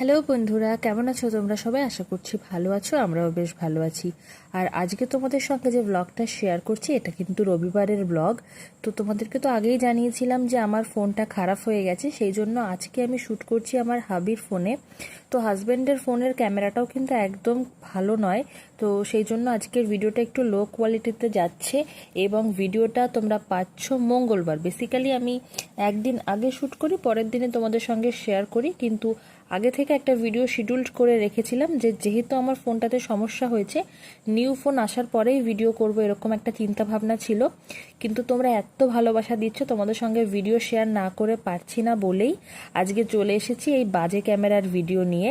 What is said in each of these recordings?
Hello বন্ধুরা, কেমন আছো তোমরা? সবাই আশা করছি ভালো আছো, আমরাও বেশ ভালো আছি। আর আজকে তোমাদের সঙ্গে যে ব্লগটা শেয়ার করছি, এটা কিন্তু রবিবারের ব্লগ তো তোমাদেরকে তো আগেই জানিয়েছিলাম যে আমার ফোনটা খারাপ হয়ে গেছে, সেই জন্য আজকে আমি শ্যুট করছি আমার হাবির ফোনে। তো হাজব্যান্ডের ফোনের ক্যামেরাটাও কিন্তু একদম ভালো নয়, তো সেই জন্য আজকের ভিডিওটা একটু লো কোয়ালিটিতে যাচ্ছে এবং ভিডিওটা তোমরা পাচ্ছ মঙ্গলবার। বেসিক্যালি আমি একদিন আগে শ্যুট করি, পরের দিনে তোমাদের সঙ্গে শেয়ার করি, কিন্তু আগে থেকে একটা ভিডিও শিডিউল করে রেখেছিলাম যে যেহেতু আমার ফোনটাতে সমস্যা হয়েছে নিউ ফোন আসার পরেই ভিডিও করব এরকম একটা চিন্তা ভাবনা ছিল। কিন্তু তোমরা এত ভালোবাসা দিচ্ছ, তোমাদের সঙ্গে ভিডিও শেয়ার না করে পারছি না বলেই আজকে চলে এসেছি এই বাজে ক্যামেরার ভিডিও নিয়ে।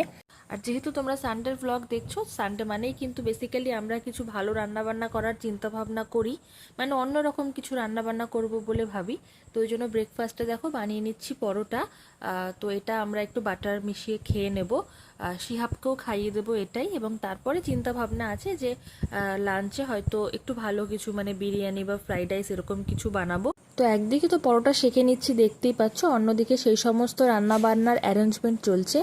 আর যেহেতু তোমরা সানডে ব্লগ দেখছ সানডে মানেই কিন্তু বেসিক্যালি আমরা কিছু ভালো রান্নাবান্না করার চিন্তাভাবনা করি। মানে অন্যরকম কিছু রান্নাবান্না করব বলে ভাবি। তো ওই জন্য ব্রেকফাস্টে দেখো বানিয়ে নিচ্ছি পরোটা। তো এটা আমরা একটু বাটার মিশিয়ে খেয়ে নেব। শিহাবকেও খাইয়ে দেবো এটাই এবং তারপরে চিন্তা ভাবনা আছে যে লাঞ্চে হয়তো একটু ভালো কিছু মানে বিরিয়ানি বা ফ্রাইড রাইস এরকম কিছু বানাবো। তো একদিকে তো পরোটা সেঁকে নিচ্ছি, দেখতেই পাচ্ছ। অন্যদিকে সেই সমস্ত রান্না বান্নার অ্যারেঞ্জমেন্ট চলছে।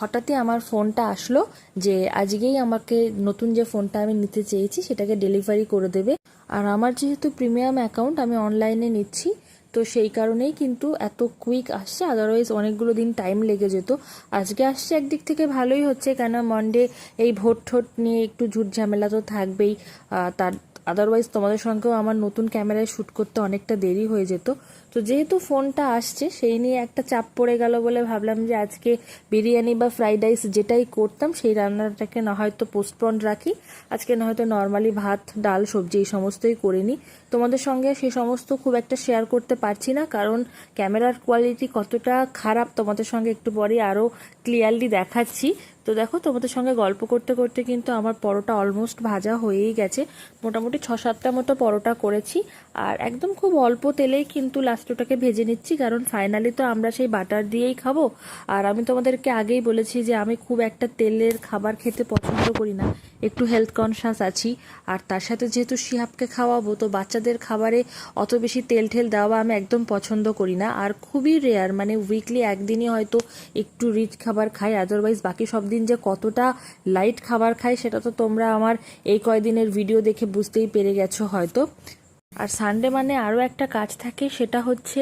হঠাৎই আমার ফোনটা আসলো যে, আজকেই আমাকে নতুন যে ফোনটা আমি নিতে চেয়েছি, সেটাকে ডেলিভারি করে দেবে। আর আমার যেহেতু প্রিমিয়াম অ্যাকাউন্ট আমি অনলাইনে নিচ্ছি। তো সেই কারণেই কিন্তু এত কুইক আসছে। আদারওয়াইজ অনেকগুলো দিন টাইম লেগে যেত। আজকে আসছে একদিক থেকে ভালোই হচ্ছে, কেন মন্ডে এই ভোট ঠোট নিয়ে একটু ঝুট ঝামেলা তো থাকবেই। তার আদারওয়াইজ তোমাদের সঙ্গেও আমার নতুন ক্যামেরায় শ্যুট করতে অনেকটা দেরি হয়ে যেত। তো যেহেতু ফোনটা আসছে, সেই নিয়ে একটা চাপ পড়ে গেল বলে ভাবলাম যে আজকে বিরিয়ানি বা ফ্রাইড রাইস যেটাই করতাম, সেই রান্নাটাকে না হয়তো পোস্টপন রাখি। আজকে না হয়তো নর্মালি ভাত, ডাল, সবজি এই সমস্তই করে নিই তোমাদের সঙ্গে সেই সমস্ত খুব একটা শেয়ার করতে পারছি না, কারণ ক্যামেরার কোয়ালিটি কতটা খারাপ তোমাদের সঙ্গে একটু পরে আরও ক্লিয়ারলি দেখাচ্ছি। তো দেখো, তোমাদের সঙ্গে গল্প করতে করতে কিন্তু আমার পরোটা অলমোস্ট ভাজা হয়েই গেছে। মোটামুটি ছ সাতটা মতো পরোটা করেছি। আর একদম খুব অল্প তেলেই কিন্তু লাস্টটাকে ভেজে নিচ্ছি, কারণ ফাইনালি তো আমরা সেই বাটার দিয়েই খাব। আর আমি তোমাদেরকে আগেই বলেছি যে আমি খুব একটা তেলের খাবার খেতে পছন্দ করি না, একটু হেলথ কনসাস আছি। আর তার সাথে যেহেতু শিহাবকে খাওয়াবো, তো বাচ্চাদের খাবারে অত বেশি তেল ঠেল দেওয়া আমি একদম পছন্দ করি না। আর খুবই রেয়ার মানে উইকলি একদিনই হয়তো একটু রিচ খাবার খাই আদারওয়াইজ বাকি সব দিন যে কতটা লাইট খাবার খায়, সেটা তো তোমরা আমার এই কয়দিনের ভিডিও দেখে বুঝতেই পেরে গেছো হয়তো। আর সানডে মানে আরও একটা কাজ থাকে, সেটা হচ্ছে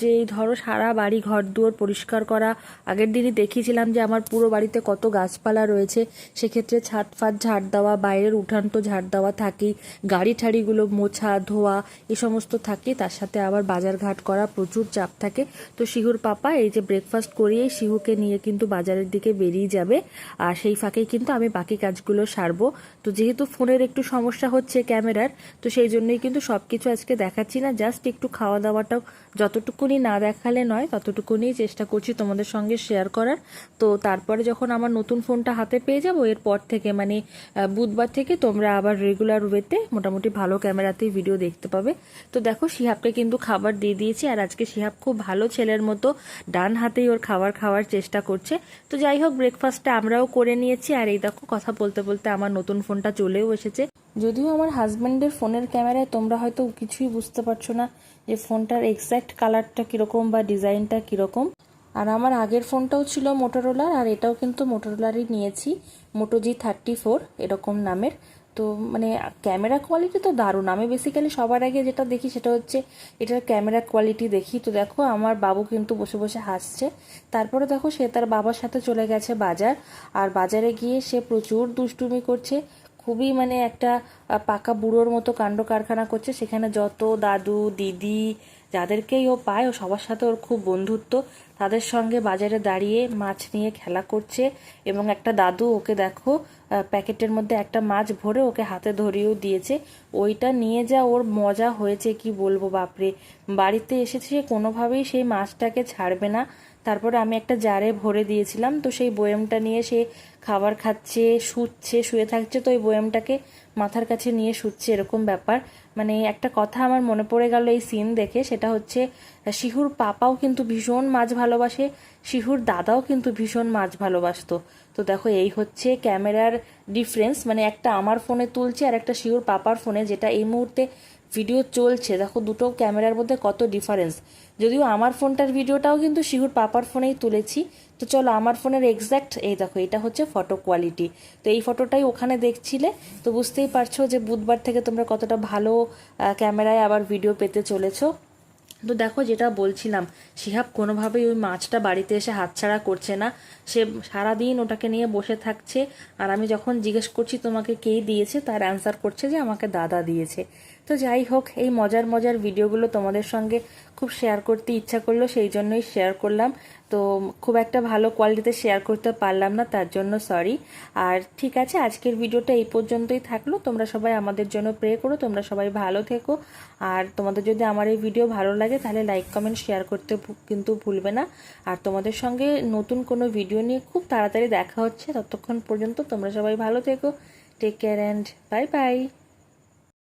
যে ধরো সারা বাড়ি ঘর দুয়ার পরিষ্কার করা। আগের দিনই দেখিয়েছিলাম যে আমার পুরো বাড়িতে কত গাছপালা রয়েছে। সেক্ষেত্রে ছাদ ফাদ ঝাড় দেওয়া, বাইরের উঠান তো ঝাড় দেওয়া থাকেই। গাড়ি ঠাড়িগুলো মোছা, ধোয়া এই সমস্ত থাকে। তার সাথে আবার বাজার ঘাট করা প্রচুর চাপ থাকে। তো শিহুর পাপা এই যে ব্রেকফাস্ট করিয়েই শিহুকে নিয়ে কিন্তু বাজারের দিকে বেরিয়ে যাবে। আর সেই ফাঁকেই কিন্তু আমি বাকি কাজগুলো সারবো। তো যেহেতু ফোনের একটু সমস্যা হচ্ছে ক্যামেরার, তো সেই জন্যই কিন্তু সবকিছু আজকে দেখাচ্ছি না জাস্ট একটু খাওয়া দাওয়াটাও যতটুকুনি না দেখালে নয়, ততটুকুনি চেষ্টা করছি তোমাদের সঙ্গে শেয়ার করার। তো তারপরে যখন আমার নতুন ফোনটা হাতে পেয়ে যাব, এরপর থেকে মানে বুধবার থেকে তোমরা আবার রেগুলার ওয়েতে মোটামুটি ভালো ক্যামেরাতেই ভিডিও দেখতে পাবে। তো দেখো, শিহাবকে কিন্তু খাবার দিয়ে দিয়েছি, আর আজকে শিহাব খুব ভালো ছেলের মতো ডান হাতেই ওর খাবার খাওয়ার চেষ্টা করছে। তো যাই হোক ব্রেকফাস্টটা আমরাও করে নিয়েছি, আর এই দেখো, কথা বলতে বলতে আমার নতুন ফোনটা চলেও এসেছে। যদিও আমার হাজব্যান্ডের ফোনের ক্যামেরায় তোমরা হয়তো কিছুই বুঝতে পারছ না যে ফোনটার এক্স্যাক্ট কালারটা কীরকম বা ডিজাইনটা কীরকম। আর আমার আগের ফোনটাও ছিল মোটোরোলার আর এটাও কিন্তু মোটোরোলারই নিয়েছি মোটো জি থার্টি ফোর এরকম নামের। তো মানে ক্যামেরা কোয়ালিটি তো দারুণ। আমি বেসিক্যালি সবার আগে যেটা দেখি সেটা হচ্ছে এটার ক্যামেরা কোয়ালিটি দেখি। তো দেখো, আমার বাবু কিন্তু বসে বসে হাসছে। তারপরে দেখো, সে তার বাবার সাথে চলে গেছে বাজার, আর বাজারে গিয়ে সে প্রচুর দুষ্টুমি করছে। খুবই মানে একটা পাকা বুড়োর মতো কাণ্ড কারখানা করছে। সেখানে যত দাদু, দিদি যাদেরকেই ও পায়, ও সবার সাথে ওর খুব বন্ধুত্ব। তাদের সঙ্গে বাজারে দাঁড়িয়ে মাছ নিয়ে খেলা করছে এবং একটা দাদু ওকে দেখো প্যাকেটের মধ্যে একটা মাছ ভরে ওকে হাতে ধরিয়েও দিয়েছে। ওইটা নিয়ে যা ওর মজা হয়েছে, কি বলব বাপরে। বাড়িতে এসেছে কোনোভাবেই সেই মাছটাকে ছাড়বে না। তারপরে আমি একটা জারে ভরে দিয়েছিলাম, তো সেই বয়ামটা নিয়ে সে খাবার খাচ্ছে, শুচ্ছে, শুয়ে থাকছে, তো ওই বয়ামটাকে মাথার কাছে নিয়ে শুচ্ছে এরকম ব্যাপার। মানে একটা কথা আমার মনে পড়ে গেল এই সিন দেখে, সেটা হচ্ছে, শিহুর পাপাও কিন্তু ভীষণ মাছ ভালোবাসে, শিহুর দাদাও কিন্তু ভীষণ মাছ ভালোবাসতো। তো দেখো, এই হচ্ছে ক্যামেরার ডিফারেন্স মানে একটা আমার ফোনে তুলছে আর একটা শিহুর পাপার ফোনে, যেটা এই মুহূর্তে ভিডিও চলছে। দেখো, দুটো ক্যামেরার মধ্যে কত ডিফারেন্স যদিও আমার ফোনটার ভিডিওটাও কিন্তু শিহুর পাপার ফোনেই তুলেছি। তো চলো আমার ফোনের এক্স্যাক্ট এই দেখো, এটা হচ্ছে ফটো কোয়ালিটি তো এই ফটোটাই ওখানে দেখছিলে। তো বুঝতেই পারছ যে বুধবার থেকে তোমরা কতটা ভালো ক্যামেরায় আবার ভিডিও পেতে চলেছো। তো দেখো যেটা বলছিলাম, শিহাব কোনোভাবেই ওই মাছটা বাড়িতে এসে হাতছাড়া করছে না। সে সারাদিন ওটাকে নিয়ে বসে থাকছে আর আমি যখন জিজ্ঞেস করছি তোমাকে কে দিয়েছে, তার অ্যান্সার করছে যে আমাকে দাদা দিয়েছে। তো যাই হোক, এই মজার মজার ভিডিওগুলো তোমাদের সঙ্গে খুব শেয়ার করতে ইচ্ছা করল, সেই জন্যই শেয়ার করলাম। তো খুব একটা ভালো কোয়ালিটিতে শেয়ার করতে পারলাম না, তার জন্য সরি আর ঠিক আছে, আজকের ভিডিওটা এই পর্যন্তই থাকল। তোমরা সবাই আমাদের জন্য প্রে করো, তোমরা সবাই ভালো থেকো। আর তোমাদের যদি আমার এই ভিডিও ভালো লাগে, তাহলে লাইক কমেন্ট শেয়ার করতে কিন্তু ভুলবে না। আর তোমাদের সঙ্গে নতুন কোনো ভিডিও নিয়ে খুব তাড়াতাড়ি দেখা হচ্ছে। ততক্ষণ পর্যন্ত তোমরা সবাই ভালো থেকো। Take care and bye bye